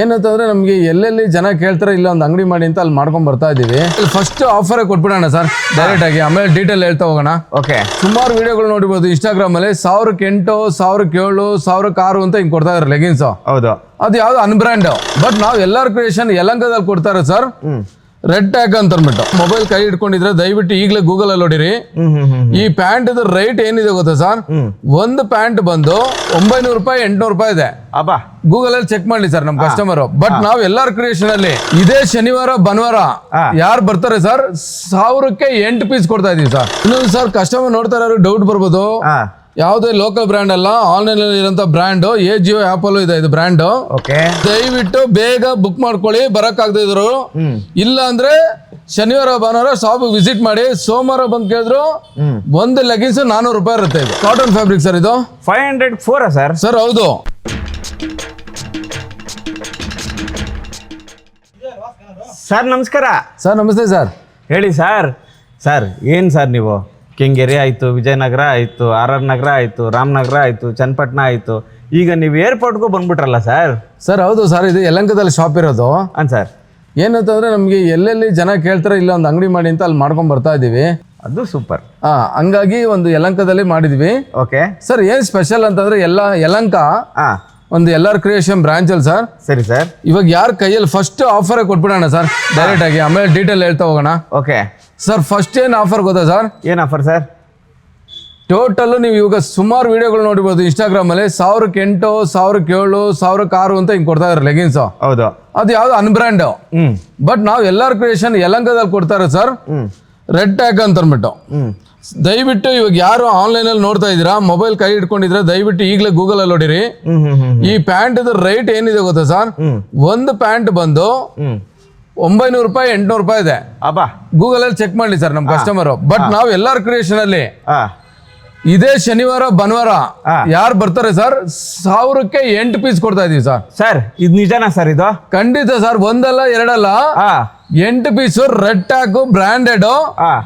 ಏನಂತಂದ್ರೆ ನಮಗೆ ಎಲ್ಲೆಲ್ಲಿ ಜನ ಕೇಳ್ತಾರೆ ಇಲ್ಲ ಒಂದು ಅಂಗಡಿ ಮಾಡಿ ಅಂತ ಅಲ್ಲಿ ಮಾಡ್ಕೊಂಡ್ ಬರ್ತಾ ಇದೀವಿ. ಫಸ್ಟ್ ಆಫರ್ ಕೊಟ್ಬಿಡೋಣ ಸರ್ ಡೈರೆಕ್ಟ್ ಆಗಿ. ಆಮೇಲೆ ಡೀಟೇಲ್ ಹೇಳ್ತಾ ಹೋಗೋಣ. ಓಕೆ ಸುಮಾರು ವಿಡಿಯೋಗಳು ನೋಡಿರ್ಬೋದು ಇನ್ಸ್ಟಾಗ್ರಾಮ್ ಅಲ್ಲಿ ಸಾವಿರಕ್ಕೆ ಎಂಟು ಸಾವಿರಕ್ಕೆ ಏಳು ಸಾವಿರಕ್ಕೆ ಆರು ಅಂತ ಹಿಂಗೆ ಕೊಡ್ತಾ ಇದಾರೆ ಲೆಗಿನ್ಸ್ ಹೌದು. ಅದು ಯಾವ್ದು ಅನ್ಬ್ರ್ಯಾಂಡ್ ಬಟ್ ನಾವು ಎಲ್ಲಾರ್ ಕ್ರಿಯೇಷನ್ ಯಲಂಕದಲ್ಲಿ ಕೊಡ್ತಾರೆ ಸರ್. ರೆಡ್ ಟ್ಯಾಕ್ ಅಂತ ಅಂದ್ಬಿಟ್ಟು. ಮೊಬೈಲ್ ಕೈ ಇಟ್ಕೊಂಡಿದ್ರೆ ದಯವಿಟ್ಟು ಈಗಲೇ ಗೂಗಲ್ ಅಲ್ಲಿ ಹೊಡಿರಿ ಈ ಪ್ಯಾಂಟ್ ರೇಟ್ ಏನಿದೆ ಗೊತ್ತಾ ಸರ್ ಒಂದು ಪ್ಯಾಂಟ್ ಬಂದು ಒಂಬೈನೂರು ರೂಪಾಯಿ ಎಂಟ್ನೂರು ರೂಪಾಯಿ ಇದೆ. ಅಬ್ಬಾ. ಗೂಗಲ್ ಅಲ್ಲಿ ಚೆಕ್ ಮಾಡ್ಲಿ ಸರ್ ನಮ್ ಕಸ್ಟಮರ್ ಬಟ್ ನಾವ್ ಎಲ್ಲಾರ ಕ್ರಿಯೇಷನ್ ಅಲ್ಲಿ ಇದೇ ಶನಿವಾರ ಭಾನುವಾರ. ಯಾರು ಬರ್ತಾರೆ ಸರ್ ಸಾವಿರಕ್ಕೆ ಎಂಟು ಪೀಸ್ ಕೊಡ್ತಾ ಇದೀವಿ ಸರ್ ಇನ್ನೊಂದು ಸರ್ ಕಸ್ಟಮರ್ ನೋಡ್ತಾ ಇರೋರು ಡೌಟ್ ಬರ್ಬೋದು. ಯಾವುದೇ ಲೋಕಲ್ ಬ್ರ್ಯಾಂಡ್ ಅಲ್ಲ ಆನ್ಲೈನ್ ಅಲ್ಲಿ ಇರುವಂತ ಬ್ರ್ಯಾಂಡ್ ಎ ಜಿಯೋ ಆಪಲ್ ಇದೆ ಇದು ಬ್ರ್ಯಾಂಡ್ ಓಕೆ ದಯವಿಟ್ಟು ಬೇಗ ಬುಕ್ ಮಾಡ್ಕೊಳ್ಳಿ ಬರಕ್ ಆಗದೆ ಇದ್ರು. ಇಲ್ಲ ಅಂದ್ರೆ ಶನಿವಾರ ಭಾನುವಾರ ಶಾಪ್ ವಿಸಿಟ್ ಮಾಡಿ ಸೋಮವಾರ ಬಂದ್ ಕೇಳಿದ್ರು ಒಂದು ಲೆಗಿನ್ಸ್ ನಾನೂರು ರೂಪಾಯಿ ಇರುತ್ತೆ ಇದು. ಕಾಟನ್ ಫ್ಯಾಬ್ರಿಕ್ ಸರ್ ಇದು. ಫೈವ್ ಹಂಡ್ರೆಡ್ ಫೋರಾ ಸರ್ ಸರ್ ಹೌದು. ಸರ್ ನಮಸ್ಕಾರ. ಸರ್ ನಮಸ್ತೆ ಸರ್. ಹೇಳಿ ಸರ್ ಸರ್ ಏನು ಸರ್ ನೀವು? ಕೆಂಗೇರಿ ಆಯಿತು ವಿಜಯನಗರ ಆಯಿತು ಆರ್ ಆರ್ ನಗರ ಆಯಿತು ರಾಮನಗರ ಆಯಿತು ಚನ್ನಪಟ್ಟಣ ಆಯಿತು. ಈಗ ನೀವು ಏರ್ಪೋರ್ಟ್ಗೂ ಬಂದ್ಬಿಟ್ರಲ್ಲ ಸರ್ ಸರ್ ಹೌದು ಸರ್ ಇದು ಯಲಂಕದಲ್ಲಿ ಶಾಪ್ ಇರೋದು. ಹಾಂ ಸರ್ ಏನಂತಂದ್ರೆ ನಮಗೆ ಎಲ್ಲೆಲ್ಲಿ ಜನ ಕೇಳ್ತಾರೆ ಇಲ್ಲ ಒಂದು ಅಂಗಡಿ ಮಾಡಿ ಅಂತ ಅಲ್ಲಿ ಮಾಡ್ಕೊಂಡು ಬರ್ತಾ ಇದೀವಿ. ಅದು ಸೂಪರ್ ಹಾಂ ಹಂಗಾಗಿ ಒಂದು ಯಲಂಕದಲ್ಲಿ ಮಾಡಿದ್ವಿ. ಓಕೆ ಸರ್ ಏನು ಸ್ಪೆಷಲ್ ಅಂತಂದ್ರೆ ಎಲ್ಲ ಯಲಂಕ ಹಾಂ. ಒಂದು ಆರ್ ಕ್ರಿಯೇಷನ್ ಬ್ರಾಂಚ್ ಅಲ್ಲಿ ಸರ್ ಸರಿ ಸರ್ ಇವಾಗ ಯಾರ ಕೈಯಲ್ಲಿ ಫಸ್ಟ್ ಆಫರ್ ಕೊಟ್ಬಿಡೋಣ ಸರ್ ಡೈರೆಕ್ಟ್ ಆಗಿ. ಆಮೇಲೆ ಡೀಟೇಲ್ ಹೇಳ್ತಾ ಹೋಗೋಣ. ಓಕೆ ಸರ್ ಫಸ್ಟ್ ಏನ್ ಆಫರ್ ಗೊತ್ತಾ ಸರ್ ಏನು ಆಫರ್ ಸರ್ ಟೋಟಲ್ ನೀವು ಇವಾಗ ಸುಮಾರು ವಿಡಿಯೋಗಳು ನೋಡಿರ್ಬೋದು ಇನ್ಸ್ಟಾಗ್ರಾಮ್ ಅಲ್ಲಿ. ಸಾವಿರಕ್ಕೆ ಎಂಟು ಸಾವಿರಕ್ಕೆ ಏಳು ಸಾವಿರಕ್ಕೆ ಆರು ಅಂತ ಹಿಂಗೆ ಕೊಡ್ತಾ ಇದ್ದಾರೆ ಲೆಗಿನ್ಸ್ ಹೌದು. ಅದು ಯಾವುದು ಅನ್ಬ್ರ್ಯಾಂಡ್ ಬಟ್ ನಾವು ಎಲ್ಲರ ಕ್ರಿಯೇಷನ್ ಯಲಂಕದಲ್ಲಿ ಕೊಡ್ತಾರೆ ಸರ್ ರೆಡ್ ಟ್ಯಾಗ್ ಅಂತ ಅಂದ್ಬಿಟ್ಟು. ದಯವಿಟ್ಟು ಇವಾಗ ಯಾರು ಆನ್ಲೈನ್ ಅಲ್ಲಿ ನೋಡ್ತಾ ಇದ್ದೀರಾ ಮೊಬೈಲ್ ಕೈ ಇಟ್ಕೊಂಡಿದ್ರೆ ದಯವಿಟ್ಟು ಈಗಲೇ ಗೂಗಲ್ ಅಲ್ಲಿ ನೋಡಿರಿ. ಈ ಪ್ಯಾಂಟ್ ರೇಟ್ ಏನಿದೆ ಗೊತ್ತಾ ಸರ್ ಒಂದು ಪ್ಯಾಂಟ್ ಬಂದು ಒಂಬೈನೂರು ರೂಪಾಯಿ ಎಂಟ್ನೂರು ರೂಪಾಯಿ ಇದೆ. ಅಬ್ಬಾ. ಗೂಗಲ್ ಅಲ್ಲಿ ಚೆಕ್ ಮಾಡ್ಲಿ ಸರ್ ನಮ್ಮ ಕಸ್ಟಮರ್ ಬಟ್ ನಾವು ಎಲ್ಲಾರ ಕ್ರಿಯೇಷನ್ ಅಲ್ಲಿ ಹಾಂ. ಇದೇ ಶನಿವಾರ ಭಾನುವಾರ. ಯಾರು ಬರ್ತಾರೆ ಸರ್ ಸಾವಿರಕ್ಕೆ ಎಂಟು ಪೀಸ್ ಕೊಡ್ತಾ ಇದೀವಿ ಸರ್ ಸರ್ ಇದು ನಿಜನಾ ಸರ್ ಇದು? ಖಂಡಿತ ಸರ್ ಒಂದಲ್ಲ ಎರಡಲ್ಲ. ಹಾಂ. ಎಂಟು ಪೀಸು ರೆಡ್ ಟ್ಯಾಕು ಬ್ರ್ಯಾಂಡೆಡ್ ಹಾಂ.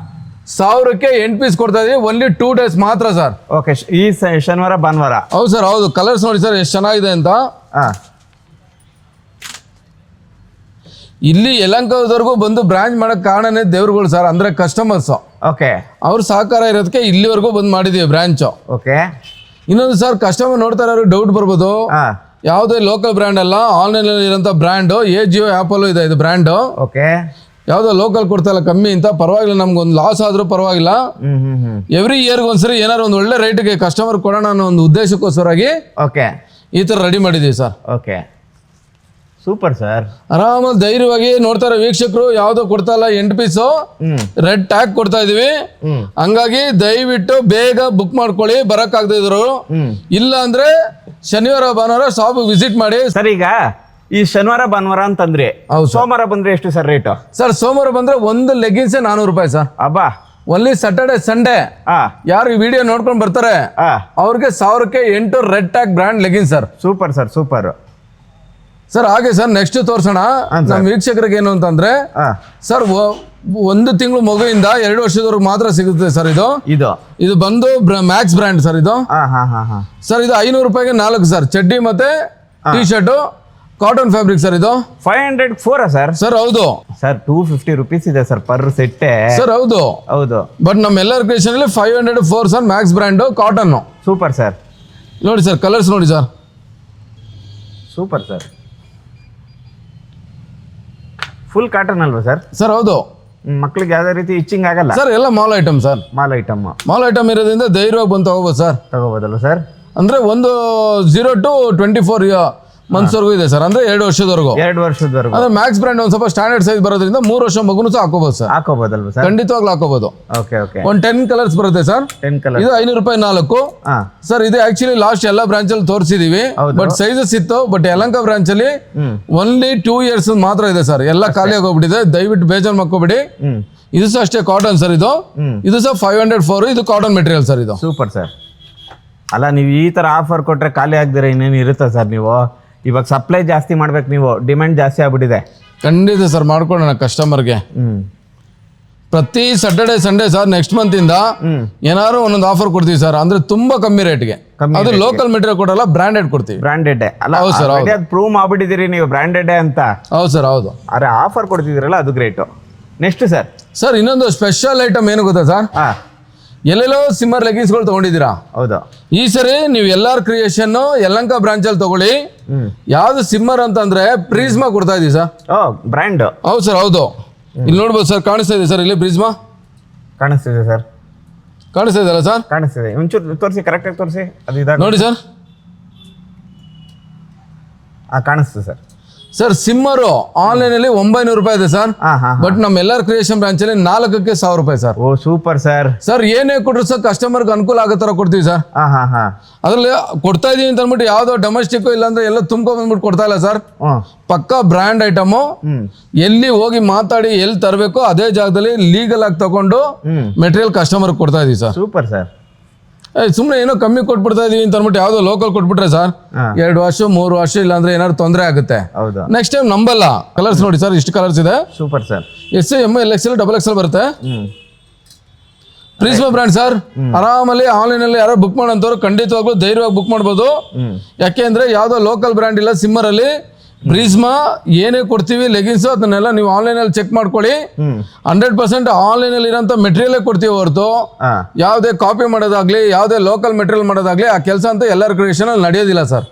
ಸಾವಿರಕ್ಕೆ ಎಂಟು ಪೀಸ್ ಕೊಡ್ತಾ ಇದೀವಿ ಓನ್ಲಿ ಟೂ ಡೇಸ್ ಮಾತ್ರ ಸರ್ ಓಕೆ ಈ ಶನಿವಾರ ಭಾನುವಾರ. ಹೌದು ಸರ್ ಹೌದು. ಕಲರ್ಸ್ ನೋಡಿ ಸರ್ ಎಷ್ಟು ಚೆನ್ನಾಗಿದೆ ಅಂತ. ಹಾಂ. ಇಲ್ಲಿ ಯಲಂಕದವರೆಗೂ ಬಂದು ಬ್ರಾಂಚ್ ಮಾಡಕ್ ಕಾರಣನೇ ದೇವ್ರುಗಳು ಸರ್ ಅಂದ್ರೆ ಕಸ್ಟಮರ್ಸ್ ಓಕೆ ಅವ್ರ ಸಹಕಾರ ಇರೋದಕ್ಕೆ ಇಲ್ಲಿವರೆಗೂ ಬಂದು ಮಾಡಿದೀವಿ ಬ್ರಾಂಚ್ ಓಕೆ ಇನ್ನೊಂದು ಸರ್ ಕಸ್ಟಮರ್ ನೋಡ್ತಾ ಇರೋರು ಡೌಟ್ ಬರ್ಬೋದು? ಹಾಂ. ಯಾವುದೇ ಲೋಕಲ್ ಬ್ರ್ಯಾಂಡ್ ಅಲ್ಲ ಆನ್ಲೈನ್ ಅಲ್ಲಿ ಇರೋಂಥ ಬ್ರ್ಯಾಂಡ್ ಎ ಜಿಯೋ ಆಪಲ್ ಇದೆ ಇದು ಬ್ರ್ಯಾಂಡ್ ಓಕೆ ಯಾವುದೋ ಲೋಕಲ್ ಕೊಡ್ತಾಯಿಲ್ಲ ಕಮ್ಮಿ ಅಂತ ಪರವಾಗಿಲ್ಲ ನಮ್ಗೆ ಒಂದು ಲಾಸ್ ಆದ್ರೂ ಪರವಾಗಿಲ್ಲ. ಎವ್ರಿ ಇಯರ್ಗೆ ಒಂದ್ಸರಿ ಏನಾದ್ರು ಒಂದು ಒಳ್ಳೆ ರೇಟ್ಗೆ ಕಸ್ಟಮರ್ ಕೊಡೋಣ ಅನ್ನೋ ಒಂದು ಉದ್ದೇಶಕ್ಕೋಸ್ಕರವಾಗಿ ಓಕೆ ಈ ಥರ ರೆಡಿ ಮಾಡಿದ್ದೀವಿ ಸರ್ ಓಕೆ ಸೂಪರ್ ಸರ್ ಆರಾಮಾಗಿ ಧೈರ್ಯವಾಗಿ ನೋಡ್ತಾರೆ ವೀಕ್ಷಕರು ಯಾವ್ದು ಕೊಡ್ತಾ ಇಲ್ಲ ಎಂಟು ಪೀಸು ರೆಡ್ ಟ್ಯಾಗ್ ಕೊಡ್ತಾ ಇದೀವಿ. ಹಂಗಾಗಿ ದಯವಿಟ್ಟು ಬೇಗ ಬುಕ್ ಮಾಡ್ಕೊಳ್ಳಿ ಬರಕ್ ಆಗದೆ ಇದ್ರು ಇಲ್ಲ ಅಂದ್ರೆ ಶನಿವಾರ ಭಾನುವಾರ ಶಾಪ್ ವಿಸಿಟ್ ಮಾಡಿ. ಸರ್ ಈಗ ಈ ಶನಿವಾರ ಭಾನುವಾರ ಅಂತಂದ್ರೆ ಹೌದು ಸರ್ ಸೋಮವಾರ ಬಂದ್ರೆ ಎಷ್ಟು ಸರ್ ರೇಟು ಸರ್ ಸೋಮವಾರ ಬಂದ್ರೆ ಒಂದು ಲೆಗಿನ್ಸ್ ನಾನೂರು ರೂಪಾಯಿ ಸರ್ ಅಬ್ಬಾ. ಓನ್ಲಿ ಸ್ಯಾಟರ್ಡೆ ಸಂಡೇ ಆ ಯಾರು ಈ ವಿಡಿಯೋ ನೋಡ್ಕೊಂಡು ಬರ್ತಾರೆ ಆ ಅವ್ರಿಗೆ ಸಾವಿರಕ್ಕೆ ಎಂಟು red tag brand legging sir super sir super sir ಹಾಗೆ ಸರ್ ನೆಕ್ಸ್ಟ್ ತೋರ್ಸೋಣ. ನಮ್ಮ ವೀಕ್ಷಕರಿಗೆ ಏನು ಅಂತಂದ್ರೆ ಸರ್ ಒಂದು ತಿಂಗಳು ಮಗುವಿಂದ ಎರಡು ವರ್ಷದವರೆಗೆ ಮಾತ್ರ ಸಿಗುತ್ತೆ ಸರ್ ಇದು. ಇದು. ಇದು ಬಂದು ಮ್ಯಾಕ್ಸ್ ಬ್ರ್ಯಾಂಡ್ ಸರ್ ಇದು. ಹಾ ಹಾ ಹಾ ಹಾ. ಸರ್ ಇದು ಐನೂರು ರೂಪಾಯಿಗೆ ನಾಲ್ಕು ಸರ್. ಚಡ್ಡಿ ಮತ್ತೆ T shirt cotton fabric sir ಇದು. Five hundred for sir? Sir ಹೌದು. ಸರ್ ಟೂ ಫಿಫ್ಟಿ ರುಪೀಸ್ ಇದೆ ಸರ್ ಪರ್ ಸೆಟ್ ಸರ್ ಹೌದು. ಹೌದು. ಬಟ್ ನಮ್ಮ ಎಲ್ಲರ ಕ್ರಿಯೇಷನ್ ಅಲ್ಲಿ five hundred for sir Max brand cotton super sir. ನೋಡಿ ಸರ್ ಕಲರ್ಸ್ ನೋಡಿ sir. Super sir. Full cotton ಅಲ್ವಾ ಸರ್ ಸರ್ ಹೌದು. ಮಕ್ಳಿಗೆ ಯಾವ್ದೇ ರೀತಿ ಇಚ್ಚಿಂಗ್ ಆಗಲ್ಲ? ಸರ್ ಎಲ್ಲ mall item sir mall item mall item ಇರೋದ್ರಿಂದ ಧೈರ್ಯವಾಗಿ ಬಂದು ತಗೋಬೋದು ಸರ್ ತಗೋಬೋದಲ್ವ ಸರ್ ಅಂದ್ರೆ ಒಂದು ಜೀರೋ ಟು ಟ್ವೆಂಟಿ ಫೋರ್ ಮಂತ್ಸ್ವರೆಗೂ ಇದೆ ಸರ್. ಅಂದ್ರೆ ಎರಡು ವರ್ಷದವರೆಗೂ. ಎರಡು ವರ್ಷದವರೆಗೂ. ಅಂದ್ರೆ ಮ್ಯಾಕ್ಸ್ ಬ್ರ್ಯಾಂಡ್ ಒಂದು ಸ್ವಲ್ಪ ಸ್ಟ್ಯಾಂಡರ್ಡ್ ಸೈಜ್ ಬರೋದ್ರಿಂದ ಮೂರು ವರ್ಷ ಮಗುನು ಸಹ ಹಾಕೋಬಹುದು ಸರ್. ಹಾಕೋಬಹುದಲ್ವಾ ಸರ್? ಖಂಡಿತವಾಗ್ಲೂ ಹಾಕೋಬಹುದು ಓಕೆ ಓಕೆ. ಒಂದು ಟೆನ್ ಕಲರ್ಸ್ ಬರುತ್ತೆ ಸರ್. ಟೆನ್ ಕಲರ್ ಇದು ಐನೂರು ರೂಪಾಯಿ ನಾಲ್ಕು. ಸರ್ ಇದು ಆಕ್ಚುಲಿ ಲಾಸ್ಟ್ ಎಲ್ಲ ಬ್ರಾಂಚ್ ಅಲ್ಲಿ ತೋರಿಸಿದೀವಿ. ಬಟ್ ಸೈಜಸ್ ಇತ್ತು ಬಟ್ ಯಲಂಕ ಬ್ರಾಂಚ್ ಅಲ್ಲಿ ಓನ್ಲಿ ಟೂ ಇಯರ್ಸ್ ಮಾತ್ರ ಇದೆ ಸರ್. ಎಲ್ಲ ಖಾಲಿ ಆಗೋಗ್ಬಿಟ್ಟಿದೆ. ದಯವಿಟ್ಟು ಬೇಜಾರು ಮಾಡ್ಕೋಬಿಡಿ. ಇದು ಸಹ ಅಷ್ಟೇ ಕಾಟನ್ ಸರ್ ಇದು. ಇದು ಸಹ ಫೈವ್ ಹಂಡ್ರೆಡ್ ಫೋರ್ ಇದು ಕಾಟನ್ ಮೆಟೀರಿಯಲ್ ಸರ್ ಇದು. Super sir. ಅಲ್ಲ ನೀವು ಈ ತರ ಆಫರ್ ಕೊಟ್ಟರೆ ಖಾಲಿ ಆಗದಿರ ಇನ್ನೇನು ಇರುತ್ತಾ ಸರ್ ನೀವು? ಇವಾಗ ಸಪ್ಲೈ ಜಾಸ್ತಿ ಮಾಡ್ಬೇಕು ನೀವು ಡಿಮ್ಯಾಂಡ್ ಜಾಸ್ತಿ ಆಗ್ಬಿಟ್ಟಿದೆ. ಖಂಡಿತ ಸರ್ ಮಾಡ್ಕೊಳ್ಳೋಣ ಕಸ್ಟಮರ್ಗೆ ಪ್ರತಿ Saturday Sunday sir next month ಇಂದ ಏನಾದ್ರು ಒಂದೊಂದು ಆಫರ್ ಕೊಡ್ತೀವಿ ಸರ್ ಅಂದ್ರೆ ತುಂಬಾ ಕಮ್ಮಿ ರೇಟ್ಗೆ ಕಮ್ಮಿ ಅದು ಲೋಕಲ್ ಮೆಟೀರಿಯಲ್ ಕೊಡಲ್ಲ ಬ್ರಾಂಡೆಡ್ ಕೊಡ್ತೀವಿ. ಬ್ರಾಂಡೆಡ್ ಅಲ್ಲ ಹೌದು ಸರ್, ಅದು ಪ್ರೂವ್ ಮಾಡ್ಬಿಟ್ಟಿದ್ದೀರಿ ನೀವು ಬ್ರಾಂಡೆಡ್ ಅಂತ. ಹೌದು ಸರ್ ಹೌದು. ಅರೆ ಆಫರ್ ಕೊಡ್ತಿದ್ದೀರಲ್ಲ ಅದು ಗ್ರೇಟ್ ನೆಕ್ಸ್ಟ್ ಸರ್ ಸರ್ ಇನ್ನೊಂದು ಸ್ಪೆಷಲ್ ಐಟಮ್ ಏನು ಗೊತ್ತಾ ಸರ್ ಹಾ. ಎಲ್ಲೆಲ್ಲೋ ಸಿಮ್ಮರ್ ಲೆಗಿನ್ಸ್ಗಳು ತಗೊಂಡಿದ್ದೀರಾ? ಹೌದಾ? ಈ ಸರಿ ನೀವು ಎಲ್ಲಾರ್ ಕ್ರಿಯೇಷನ್ ಯಲಂಕ ಬ್ರಾಂಚಲ್ಲಿ ತಗೊಳ್ಳಿ. ಹ್ಮ್. ಯಾವ್ದು ಸಿಮ್ಮರ್ ಅಂತಂದ್ರೆ ಪ್ರೀಸ್ಮಾ ಕೊಡ್ತಾ ಇದೀವಿ ಸರ್. ಬ್ರ್ಯಾಂಡ್ ಹೌದು ಸರ್ ಹೌದು. ಇಲ್ಲಿ ನೋಡ್ಬೋದು ಸರ್ ಕಾಣಿಸ್ತಾ ಇದೆ ಸರ್ ಇಲ್ಲಿ ಪ್ರೀಸ್ಮಾ? ಕಾಣಿಸ್ತಿದೆ ಸರ್. ಕಾಣಿಸ್ತಾ ಇದೆಯಲ್ಲ ಸರ್? ಕಾಣಿಸ್ತಿದೆ ಒಂಚೂರು ತೋರಿಸಿ ಕರೆಕ್ಟಾಗಿ ತೋರಿಸಿ. ಅದು ಇದಾಗ ನೋಡಿ ಸರ್. ಹಾಂ ಕಾಣಿಸ್ತದೆ ಸರ್. ಸರ್ ಸಿಮ್ಮರ್ ಆನ್ಲೈನ್ ಅಲ್ಲಿ ಒಂಬೈನೂರು ರೂಪಾಯಿ ಇದೆ ಸರ್ ಹಾಂ ಹಾಂ ಬಟ್ ನಮ್ಮ ಎಲ್ಲಾರ್ ಕ್ರಿಯೇಷನ್ ಬ್ರಾಂಚ್ ಅಲ್ಲಿ ನಾಲ್ಕಕ್ಕೆ ಸಾವಿರ ರೂಪಾಯಿ ಸರ್ ಓ ಸೂಪರ್ ಸರ್ ಸರ್ ಏನೇ ಕೊಟ್ರು ಸರ್ ಕಸ್ಟಮರ್ಗೆ ಅನುಕೂಲ ಆಗೋ ತರ ಕೊಡ್ತೀವಿ ಸರ್ ಹಾಂ ಹಾಂ ಹಾಂ. ಅದ್ರಲ್ಲಿ ಕೊಡ್ತಾ ಇದೀವಿ ಅಂತ ಅಂದ್ಬಿಟ್ಟು ಯಾವ್ದೋ ಡೊಮೆಸ್ಟಿಕ್ ಇಲ್ಲಾಂದ್ರೆ ಎಲ್ಲ ತುಂಬ್ಕೊಂಡ್ ಬಂದ್ಬಿಟ್ಟು ಕೊಡ್ತಾ ಇಲ್ಲ ಸರ್ ಪಕ್ಕ ಪಕ್ಕಾ ಬ್ರ್ಯಾಂಡ್ ಐಟಮು ಎಲ್ಲಿ ಹೋಗಿ ಮಾತಾಡಿ ಎಲ್ಲಿ ತರಬೇಕು ಅದೇ ಜಾಗದಲ್ಲಿ ಲೀಗಲ್ ಆಗಿ ತಗೊಂಡು ಮೆಟೀರಿಯಲ್ ಕಸ್ಟಮರ್ ಕೊಡ್ತಾ ಇದೀವಿ ಸರ್ ಸೂಪರ್ ಸರ್ ಸುಮ್ಮನೆ ಏನೋ ಕಮ್ಮಿ ಕೊಟ್ಬಿಡ್ತಾ ಇದೀವಿ ಅಂತ ಅಂದ್ಬಿಟ್ಟು ಯಾವ್ದೋ ಲೋಕಲ್ ಕೊಟ್ಬಿಟ್ರೆ ಸರ್? ಎರಡು ವರ್ಷ ಮೂರು ವರ್ಷ ಇಲ್ಲ ಅಂದ್ರೆ ಏನಾದ್ರು ತೊಂದರೆ ಆಗುತ್ತೆ. ನೆಕ್ಸ್ಟ್ ಟೈಮ್ ನಂಬಲ್ಲ. ಕಲರ್ಸ್ ನೋಡಿ ಸರ್ ಇಷ್ಟು ಕಲರ್ಸ್ ಇದೆ. Super sir S M L X L double X L ಬರುತ್ತೆ. ಪ್ರೀಸ್ಮಾ ಬ್ರ್ಯಾಂಡ್ ಸರ್ ಆರಾಮಲ್ಲಿ ಆನ್ಲೈನ್ ಅಲ್ಲಿ ಯಾರೋ ಬುಕ್ ಮಾಡೋಂಥವ್ರು ಖಂಡಿತವಾಗ್ಲೂ ಧೈರ್ಯವಾಗಿ ಬುಕ್ ಮಾಡ್ಬೋದು. ಯಾಕೆ ಅಂದ್ರೆ ಯಾವ್ದೋ ಲೋಕಲ್ ಬ್ರ್ಯಾಂಡ್ ಇಲ್ಲ ಸಿಮ್ಮರ್ ಅಲ್ಲಿ. ಪ್ರೀಸ್ಮಾ ಏನೇ ಕೊಡ್ತೀವಿ ಲೆಗಿನ್ಸ್ ಅದನ್ನೆಲ್ಲ ನೀವು ಆನ್ಲೈನ್ ಅಲ್ಲಿ ಚೆಕ್ ಮಾಡ್ಕೊಳ್ಳಿ. ಹಂಡ್ರೆಡ್ ಪರ್ಸೆಂಟ್ ಆನ್ಲೈನ್ ಅಲ್ಲಿ ಇರೋಂಥ ಮೆಟೀರಿಯಲ್ ಕೊಡ್ತೀವಿ ಹೊರತು. ಯಾವುದೇ ಕಾಪಿ ಮಾಡೋದಾಗ್ಲಿ ಯಾವುದೇ ಲೋಕಲ್ ಮೆಟೀರಿಯಲ್ ಮಾಡೋದಾಗ್ಲಿ ಆ ಕೆಲಸ ಅಂತ ಎಲ್ಲರ ಕ್ರಿಯೇಷನ್ ಅಲ್ಲಿ ನಡೆಯೋದಿಲ್ಲ ಸರ್